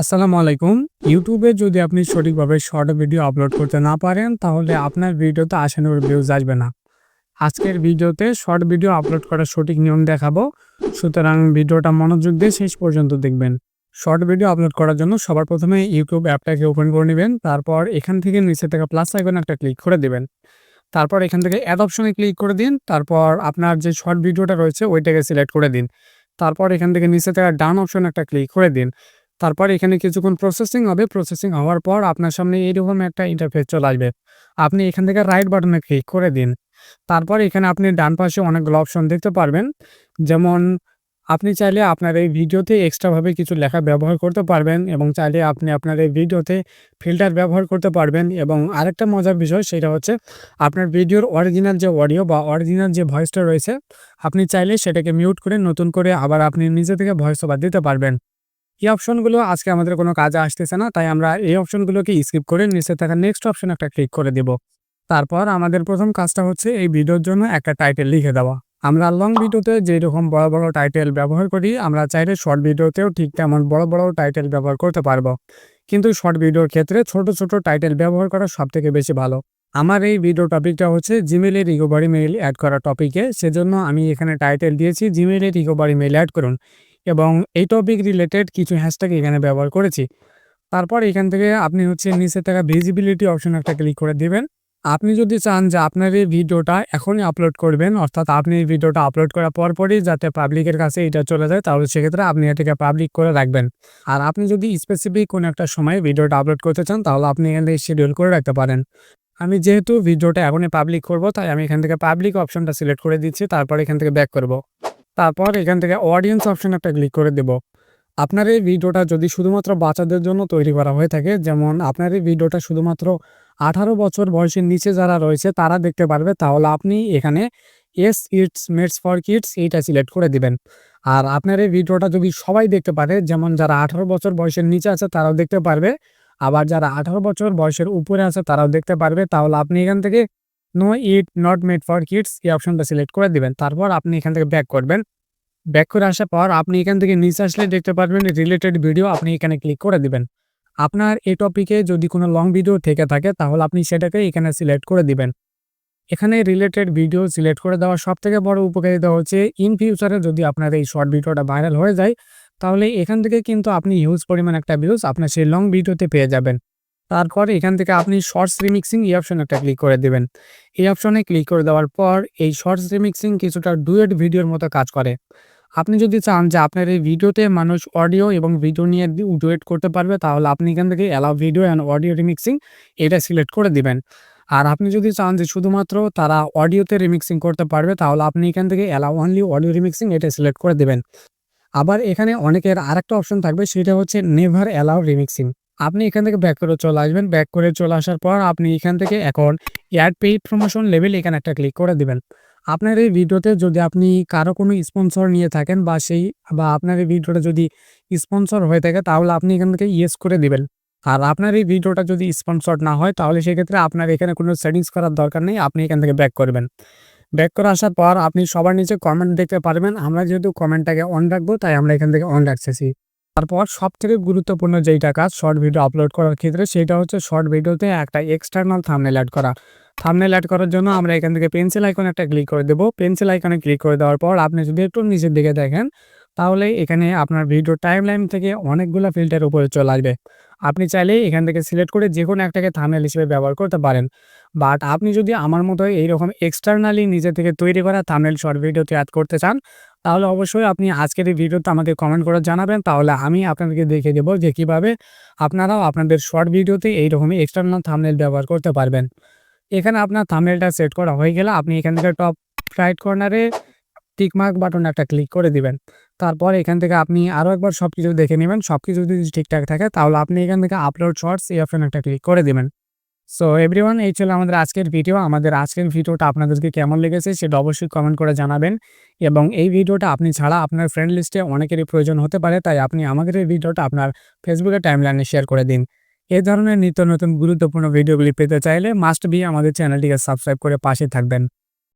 আসসালামু আলাইকুম। ইউটিউবে যদি আপনি সঠিকভাবে শর্ট ভিডিও আপলোড করতে না পারেন, তাহলে আপনার ভিডিওতে আশানুর ভিউজ আসবে না। আজকের ভিডিওতে শর্ট ভিডিও আপলোড করার সঠিক নিয়ম দেখাবো। সুতরাং ভিডিওটা মনোযোগ দিয়ে শেষ পর্যন্ত দেখবেন। শর্ট ভিডিও আপলোড করার জন্য সবার প্রথমে ইউটিউব অ্যাপটাকে ওপেন করে নেবেন, তারপর এখান থেকে নিচে থেকে প্লাস আইকন একটা ক্লিক করে দেবেন। তারপর এখান থেকে অ্যাড অপশনে ক্লিক করে দিন, তারপর আপনার যে শর্ট ভিডিওটা রয়েছে, ওইটাকে সিলেক্ট করে দিন। তারপর এখান থেকে নিচে থেকে ডান অপশন একটা ক্লিক করে দিন। তারপর এখানে কিছুক্ষণ প্রসেসিং হবে। প্রসেসিং হওয়ার পর আপনার সামনে এইরকম একটা ইন্টারফেস চলে আসবে। আপনি এখান থেকে রাইট বাটনে ক্লিক করে দিন। তারপর এখানে আপনি ডান পাশে অনেকগুলো অপশন দেখতে পারবেন। যেমন আপনি চাইলে আপনার এই ভিডিওতে এক্সট্রাভাবে কিছু লেখা ব্যবহার করতে পারবেন এবং চাইলে আপনি আপনার এই ভিডিওতে ফিল্টার ব্যবহার করতে পারবেন এবং আরেকটা মজার বিষয় সেটা হচ্ছে আপনার ভিডিওর অরিজিনাল যে অডিও বা অরিজিনাল যে ভয়েসটা রয়েছে, আপনি চাইলে সেটাকে মিউট করে নতুন করে আবার আপনি নিজে থেকে ভয়েস ওভার দিতে পারবেন। এই অপশনগুলো আজকে আমাদের কোনো কাজে আসতেছে না, তাই আমরা এই অপশনগুলোকে স্কিপ করে নিচে থাকা নেক্সট অপশন একটা ক্লিক করে দিব। তারপর আমাদের প্রথম কাজটা হচ্ছে এই ভিডিওর জন্য একটা টাইটেল লিখে দেওয়া। আমরা লং ভিডিওতে যেরকম বড় বড় টাইটেল ব্যবহার করি, আমরা চাইলে শর্ট ভিডিওতেও ঠিক তেমন বড় বড় টাইটেল ব্যবহার করতে পারব। কিন্তু শর্ট ভিডিওর ক্ষেত্রে ছোট ছোট টাইটেল ব্যবহার করা সব থেকে বেশি ভালো। আমার এই ভিডিও টপিকটা হচ্ছে জিমেলের রিকোভারি মেইল অ্যাড করা টপিকে সেজন্য আমি এখানে টাইটেল দিয়েছি জিমেলের রিকোভারি মেইল অ্যাড করুন। এবং এই টপিক রিলেটেড কিছু হ্যাশট্যাগ এখানে ব্যবহার করেছি। তারপর এখান থেকে আপনি হচ্ছে নিচে থাকা ভিজিবিলিটি অপশন একটা ক্লিক করে দিবেন। আপনি যদি চান যে আপনার এই ভিডিওটা এখনই আপলোড করবেন, অর্থাৎ আপনি এই ভিডিওটা আপলোড করার পরপরই যাতে পাবলিকের কাছে এটা চলে যায়, তাহলে সেক্ষেত্রে আপনি এটাকে পাবলিক করে রাখবেন। আর আপনি যদি স্পেসিফিক কোনো একটা সময় ভিডিওটা আপলোড করতে চান, তাহলে আপনি এখান থেকে শিডিউল করে রাখতে পারেন। আমি যেহেতু ভিডিওটা এখনই পাবলিক করব, তাই আমি এখান থেকে পাবলিক অপশনটা সিলেক্ট করে দিচ্ছি, তারপর এখান থেকে ব্যাক করব। তারপর এখান থেকে অডিয়েন্স অপশন একটা ক্লিক করে দেব। আপনার এই ভিডিওটা যদি শুধুমাত্র বাচ্চাদের জন্য তৈরি করা হয়ে থাকে, যেমন আপনার এই ভিডিওটা শুধুমাত্র আঠারো বছর বয়সের নিচে যারা রয়েছে, তারা দেখতে পারবে, তাহলে আপনি এখানে yes it's made for kids এইটা সিলেক্ট করে দিবেন। আর আপনার এই ভিডিওটা যদি সবাই দেখতে পারে, যেমন যারা আঠারো বছর বয়সের নিচে আছে, তারাও দেখতে পারবে। আবার যারা আঠারো বছর বয়সের উপরে আছে, তারাও দেখতে পারবে। তাহলে আপনি এখান থেকে no it not made for kids এই অপশনটা সিলেক্ট করে দিবেন। তারপর আপনি এখান থেকে ব্যাক করবেন। ব্যাক করে আসার পর আপনি এখান থেকে নিচে আসলে দেখতে পারবেন রিলেটেড ভিডিও আপনি এখানে ক্লিক করে দিবেন। আপনার এই টপিকে যদি কোনো লং ভিডিও থেকে থাকে, তাহলে আপনি সেটাকে এখানে সিলেক্ট করে দিবেন। এখানে রিলেটেড ভিডিও সিলেক্ট করে দেওয়ার সব থেকে বড় উপকারিতা হচ্ছে ইন ফিউচারে যদি আপনার এই শর্ট ভিডিওটা ভাইরাল হয়ে যায়, তাহলে এখান থেকে কিন্তু আপনি হিউজ পরিমাণ একটা ভিউজ আপনার সেই লং ভিডিওতে পেয়ে যাবেন। তারপর এখান থেকে আপনি শর্টস রিমিক্সিং এই অপশন একটা ক্লিক করে দেবেন। এই অপশনে ক্লিক করে দেওয়ার পর এই শর্টস রিমিক্সিং কিছুটা ডুয়েট ভিডিওর মতো কাজ করে। আপনি যদি চান যে আপনার এই ভিডিওতে মানুষ অডিও এবং ভিডিও নিয়ে ডুয়েট করতে পারবে, তাহলে আপনি এখান থেকে allow video and audio remixing এটা সিলেক্ট করে দিবেন। আর আপনি যদি চান যে শুধুমাত্র তারা অডিওতে রিমিক্সিং করতে পারবে, তাহলে আপনি এখান থেকে অ্যালাউ অনলি অডিও রিমিক্সিং এটা সিলেক্ট করে দেবেন। আবার এখানে অনেকের আরেকটা অপশন থাকবে, সেটা হচ্ছে নেভার অ্যালাউ রিমিক্সিং আপনি এখান থেকে ব্যাক করে চলে আসবেন। ব্যাক করে চলে আসার পর আপনি এখান থেকে এখন অ্যাড পেইড প্রমোশন লেভেল এখানে একটা ক্লিক করে দিবেন। আপনার এই ভিডিওতে যদি আপনি কারও কোনো স্পন্সর নিয়ে থাকেন বা সেই, বা আপনার এই ভিডিওটা যদি স্পন্সর হয়ে থাকে, তাহলে আপনি এখান থেকে ইয়েস করে দিবেন। আর আপনার এই ভিডিওটা যদি স্পন্সর না হয়, তাহলে সেক্ষেত্রে আপনার এখানে কোনো সেটিংস করার দরকার নেই, আপনি এখান থেকে ব্যাক করবেন। ব্যাক করে আসার পর আপনি সবার নিচে কমেন্ট দেখতে পারবেন। আমরা যেহেতু কমেন্টটাকে অন রাখব, তাই আমরা এখান থেকে অন রাখতেছি। তারপর সব থেকে গুরুত্বপূর্ণ যেইটা কাজ শর্ট ভিডিও আপলোড করার ক্ষেত্রে সেটা হচ্ছে শর্ট ভিডিওতে একটা এক্সটার্নাল থামনেল অ্যাড করা। থামনেল অ্যাড করার জন্য আমরা এখান থেকে পেন্সিল আইকন একটা ক্লিক করে দেবো। পেন্সিল আইকনে ক্লিক করে দেওয়ার পর আপনি যদি একটু নিচের দিকে দেখেন, তাহলে এখানে আপনার ভিডিও টাইম লাইন থেকে অনেকগুলো ফিল্টার উপরে চলে আসবে। আপনি চাইলে এখান থেকে সিলেক্ট করে যে কোনো একটাকে থামনেল হিসেবে ব্যবহার করতে পারেন। বাট আপনি যদি আমার মতো এইরকম এক্সটার্নালি নিজে থেকে তৈরি করা থামনেল শর্ট ভিডিওতে অ্যাড করতে চান তাহলে অবশ্যই আপনি আজকের এই ভিডিওতে আমাকে কমেন্ট করে জানাবেন। তাহলে আমি আপনাদেরকে দেখে দেবো যে কীভাবে আপনারাও আপনাদের শর্ট ভিডিওতে এইরকমই এক্সটার্নাল থামনেল ব্যবহার করতে পারবেন। এখানে আপনার থামনেলটা সেট করা হয়ে গেলে আপনি এখান থেকে টপ রাইট কর্নারে টিকমার্ক বাটন একটা ক্লিক করে দিবেন। তারপর এখান থেকে আপনি আরও একবার সব কিছু দেখে নেবেন। সব কিছু যদি ঠিকঠাক থাকে তাহলে আপনি এখান থেকে আপলোড শর্টস এই অপশন একটা ক্লিক করে দিবেন। সো এভরিওয়ান এই ছিল আমাদের আজকের ভিডিও আমাদের আজকের ভিডিওটা আপনাদেরকে কেমন লেগেছে সেটা অবশ্যই কমেন্ট করে জানাবেন। এবং এই ভিডিওটা আপনি ছাড়া আপনার ফ্রেন্ড লিস্টে অনেকেরই প্রয়োজন হতে পারে, তাই আপনি আমাদের এই ভিডিওটা আপনার ফেসবুকের টাইমলাইনে শেয়ার করে দিন। এই ধরনের নিত্য নতুন গুরুত্বপূর্ণ ভিডিওগুলি পেতে চাইলে মাস্ট বি আমাদের চ্যানেলটিকে সাবস্ক্রাইব করে পাশে থাকবেন।